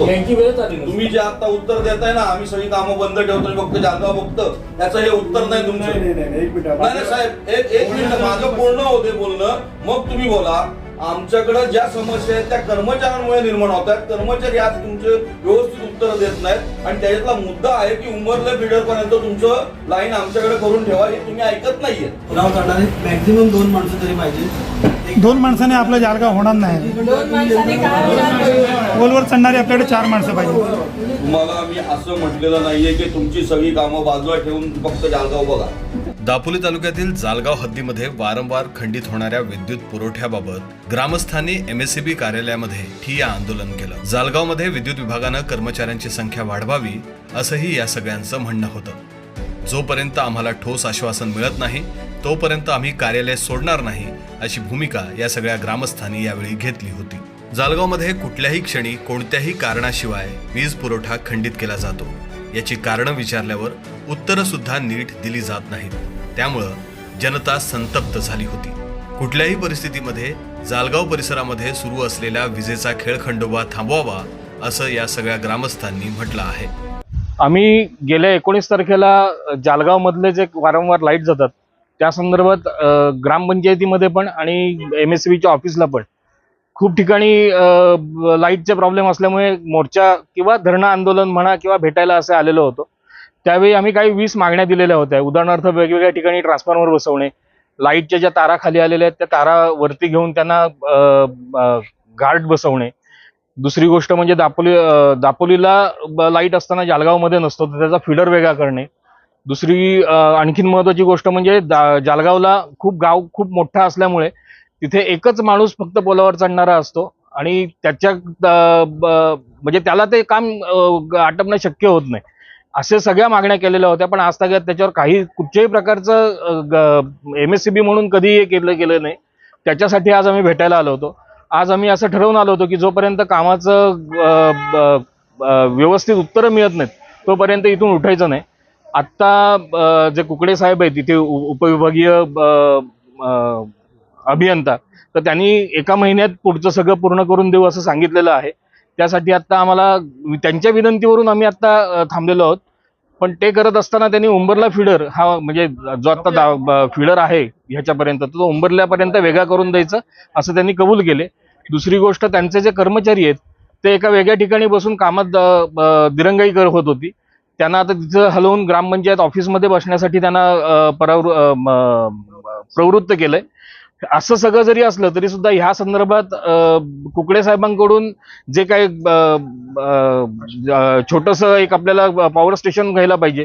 नसतो यांची वेळच आली नसती. तुम्ही जे आता उत्तर देताय ना आम्ही सगळी कामं बंद ठेवतो आणि फक्त जागा बघतो त्याचं हे उत्तर नाही तुमचं. नाही, नाही, नाही, एक मिनिट. नाही नाही, साहेब एक एक मिनिट. माझं पूर्ण होते बोलणं. मग तुम्ही बोला. आमच्याकडे ज्या समस्या आहेत त्या कर्मचाऱ्यांमुळे निर्माण होत आहेत. कर्मचारी आज तुमचे व्यवस्थित उत्तर देत नाहीत. आणि त्याच्यातला मुद्दा आहे की उमरले बिल्डर पर्यंत तुमचं लाईन आमच्याकडे करून ठेवा हे तुम्ही ऐकत नाहीये नाव काढणारे मॅक्झिमम दोन माणसं तरी पाहिजे. एक- दोन माणसाने आपलं जालगाव होणार नाही. दोन माणसाने काय होणार? गोलवर चढणारी आपल्याकडे चार माणसं पाहिजे. तुम्हाला मी असं म्हटलेलं नाहीये की तुमची सगळी कामं बाजूला ठेवून फक्त जालगाव बघा. दापोली तालुक्यातील जालगाव हद्दीमध्ये वारंवार खंडित होणाऱ्या विद्युत पुरवठ्याबाबत ग्रामस्थांनी एमएससीबी कार्यालयामध्ये ठिय्या आंदोलन केलं. जालगावमध्ये विद्युत विभागानं कर्मचाऱ्यांची संख्या वाढवावी असंही या सगळ्यांचं म्हणणं होतं. जोपर्यंत आम्हाला ठोस आश्वासन मिळत नाही तोपर्यंत आम्ही कार्यालय सोडणार नाही अशी भूमिका या सगळ्या ग्रामस्थांनी यावेळी घेतली होती. जालगावमध्ये कुठल्याही क्षणी कोणत्याही कारणाशिवाय वीज पुरवठा खंडित केला जातो. याची कारणं विचारल्यावर उत्तरं सुद्धा नीट दिली जात नाहीत. त्यामुळं जनता संतप्त झाली होती. कुठल्याही परिस्थितीमध्ये जालगाव परिसरामध्ये सुरू असलेला विजेचा खेळखंडोबा थांबवावा असं या सगळ्या ग्रामस्थांनी म्हटलं आहे. आम्ही गेल्या एकोणीस तारखेला जालगाव मधले जे वारंवार लाइट जातात त्या संदर्भात ग्रामपंचायतीमध्ये पण आणि एम एस बीच्या ऑफिसला पण खूप ठिकाणी लाईटचे प्रॉब्लेम असल्यामुळे मोर्चा किंवा धरणं आंदोलन म्हणा किंवा भेटायला असे आलेलो होतो. त्यावेळी आम्ही काही वीस मागण्या दिलेल्या होत्या. उदाहरणार्थ वेगवेगळ्या ठिकाणी ट्रान्सफॉर्मर बसवणे लाईटच्या ज्या तारा खाली आलेल्या आहेत त्या तारा वरती घेऊन त्यांना गार्ड बसवणे. दुसरी गोष्ट म्हणजे दापोली दापोलीला लाइट असताना जालगावमध्ये नसतो तर त्याचा फिडर वेगळा करणे. दुसरी आणखीन महत्वाची गोष्ट म्हणजे दा- जालगावला खूप गाव खूप मोठा असल्यामुळे तिथे एकच माणूस फक्त पोलावर चढणारा असतो आणि त्याच्या म्हणजे त्याला ते काम आटपणं शक्य होत नाही. असे सगळ्या मागण्या केलेल्या होत्या पण आज त्याच्यावर काही कुठच्याही प्रकारचं एम एस सी बी म्हणून कधीही हे केलं गेलं नाही. त्याच्यासाठी आज आम्ही भेटायला आलो होतो. आज आम्ही असं ठरवून आलो होतो की जोपर्यंत कामाचं ब- व्यवस्थित उत्तरं मिळत नाहीत तोपर्यंत इथून उठायचं नाही. आत्ता जे कुकडे साहेब आहेत तिथे उपविभागीय अभियंता तर त्यांनी एका महिन्यात पुढचं सगळं पूर्ण करून देऊ असं सांगितलेलं आहे. त्यासाठी आत्ता आम्हाला त्यांच्या विनंतीवरून आम्ही आत्ता थांबलेलो आहोत. पण ते करत असताना त्यांनी उंबरला फिडर हा म्हणजे जो आता फिडर आहे ह्याच्यापर्यंत तो उंबरल्यापर्यंत वेगळा करून द्यायचा असं त्यांनी कबूल केले. दुसरी गोष्ट त्यांचे जे कर्मचारी आहेत ते एका वेगळ्या ठिकाणी बसून कामात दिरंगाई करत होत. होती त्यांना आता तिथं हलवून ग्रामपंचायत ऑफिसमध्ये बसण्यासाठी त्यांना प्रवृत्त केलंय. असं सगळं जरी असलं तरी सुद्धा ह्या संदर्भात कुकडे साहेबांकडून जे काही छोटस एक आपल्याला पॉवर स्टेशन घ्यायला पाहिजे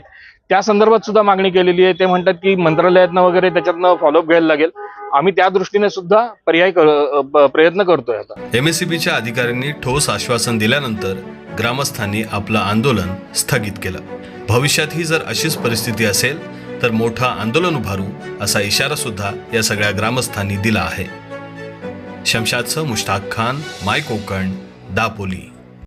त्या संदर्भात सुद्धा मागणी केलेली आहे. ते म्हणतात की मंत्रालयातनं वगैरे त्याच्यातनं फॉलोअप घ्यायला लागेल. आम्ही त्या दृष्टीने सुद्धा पर्याय प्रयत्न करतोय आता. एमएससीबीच्या अधिकाऱ्यांनी ठोस आश्वासन दिल्यानंतर ग्रामस्थांनी आपलं आंदोलन स्थगित केलं. भविष्यातही जर अशीच परिस्थिती असेल तर मोठं आंदोलन उभारू असा इशारा सुद्धा या सगळ्या ग्रामस्थांनी दिला आहे. शमशादचं मुश्ताक खान माय कोकण दापोली.